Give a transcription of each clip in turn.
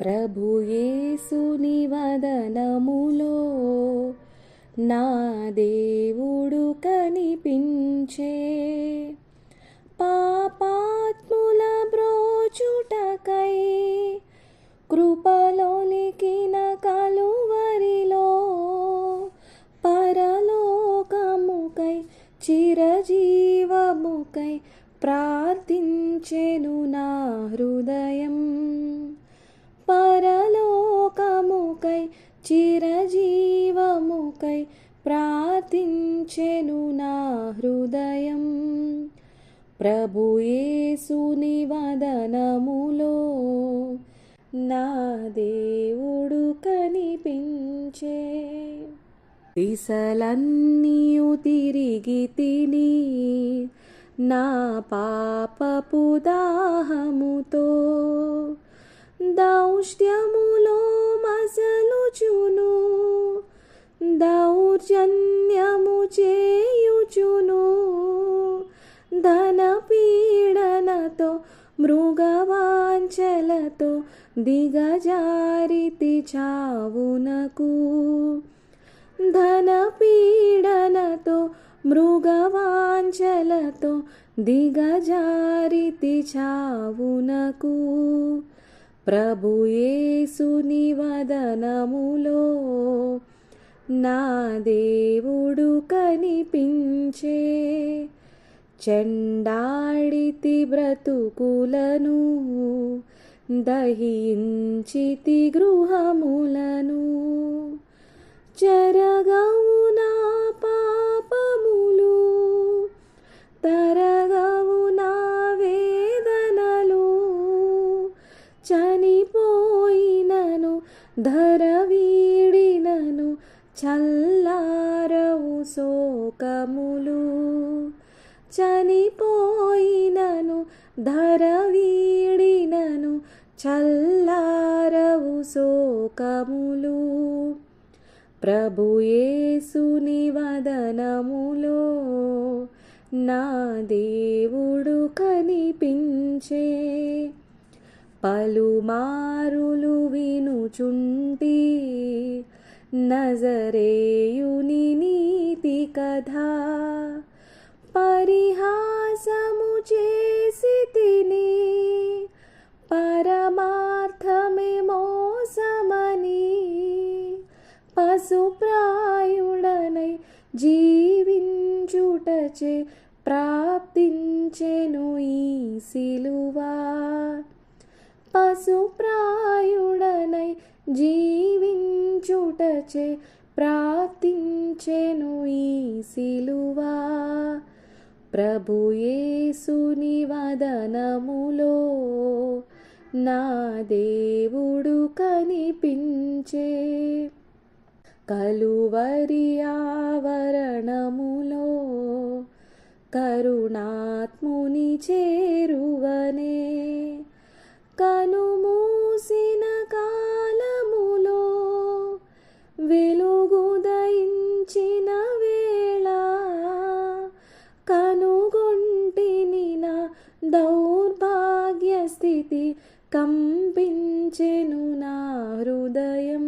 ప్రభుయేసుని వదనములో నా దేవుడు కనిపించే పాపాత్ముల బ్రోచుటకై కృపలోనికిన కలువరిలో పరలోకముకై చిరజీవముకై ప్రార్థించెను నా హృదయం. చిరజీవముకై ప్రార్థించెను నా హృదయం. ప్రభుయేసుని వదనములో నా దేవుడు కనిపించే. దిశలన్నీయు తిరిగి తిని నా పాపపు దాహముతో దౌష్ట్యములో దౌర్జన్యము చేయుచును. ధన పీడనతో మృగవాంచలతో దిగజారితి చావునకు. ధన పీడనతో మృగవాంచలతో దిగజారితి చావునకు. ప్రభుయేసుని వదనములో నా దేవుడు కనిపించే చెండాడితి బ్రతుకులను దహించితి గృహములను. చెరగవు నా పాపములు తరగవు నా వేదనలు. చనిపోయినను ధరవీ చల్లారవు శోకములు. చనిపోయినను ధర వీడినను చల్లారవు శోకములు. ప్రభుయేసుని వదనములో నా దేవుడు కనిపించే పలుమారులు వినుచుంటి నజరేయుని నీతి కథ పరిహాసము చేసి తిని పరమార్థమే మోసమని పశుప్రాయుడనై జీవించుటచే ప్రాప్తించెను ఈ సిలువా పశుప్రాయుడనై జీ జీవించుటచే ప్రార్థించెను ఈ సిలువా. ప్రభుయేసుని వదనములో నా దేవుడు కనిపించే. కలువరి ఆవరణములో కరుణాత్ముని చేరువ. దౌర్భాగ్యస్థితి కంపించెను నా హృదయం.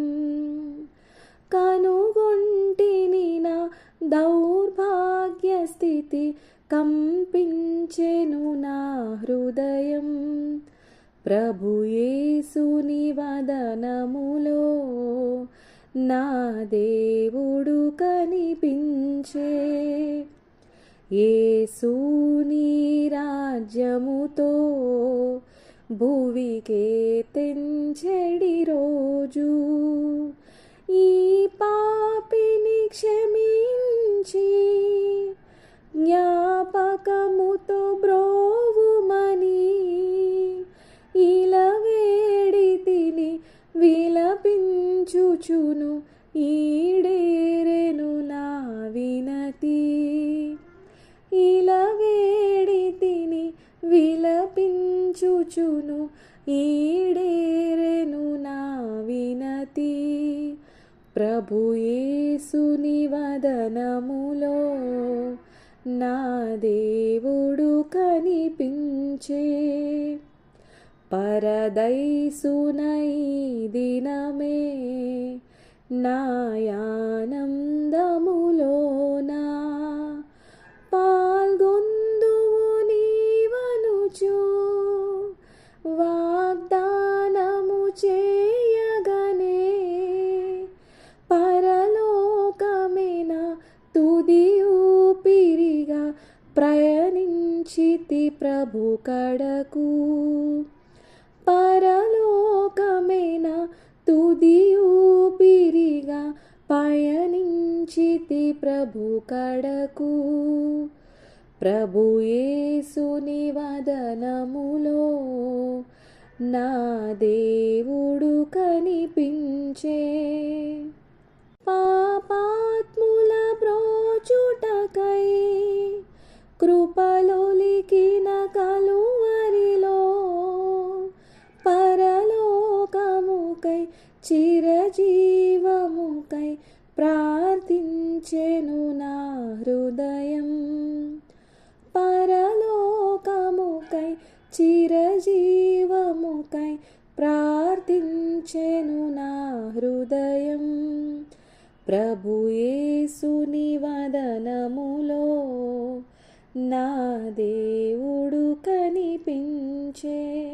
కనుగొంటిని నా దౌర్భాగ్యస్థితి కంపించెను నా హృదయం. ప్రభుయేసుని వదనములో నా దేవుడు కనిపించే యేసుని రాజ్యముతో భువికే తెంచెడి రోజు. ఈ పాపిని క్షమి ఈడేరెను నా వినతి. ప్రభుయేసుని వదనములో నా దేవుడు కనిపించే పరదైసునై దినమే నాయానందములో ప్రయాణించితి ప్రభు కడకు. పరలోకమైన తుదియూపిరిగా పయనించితి ప్రభు కడకు. ప్రభు యేసుని వదనములో నా దేవుడు కనిపించే పాపాత్ముల బ్రోచుటకై కృప ప్రార్థించెను నా హృదయం. పరలోకముకై చిరజీవముకై ప్రార్థించెను నా హృదయం. ప్రభుయేసుని వదనములో నా దేవుడు కనిపించే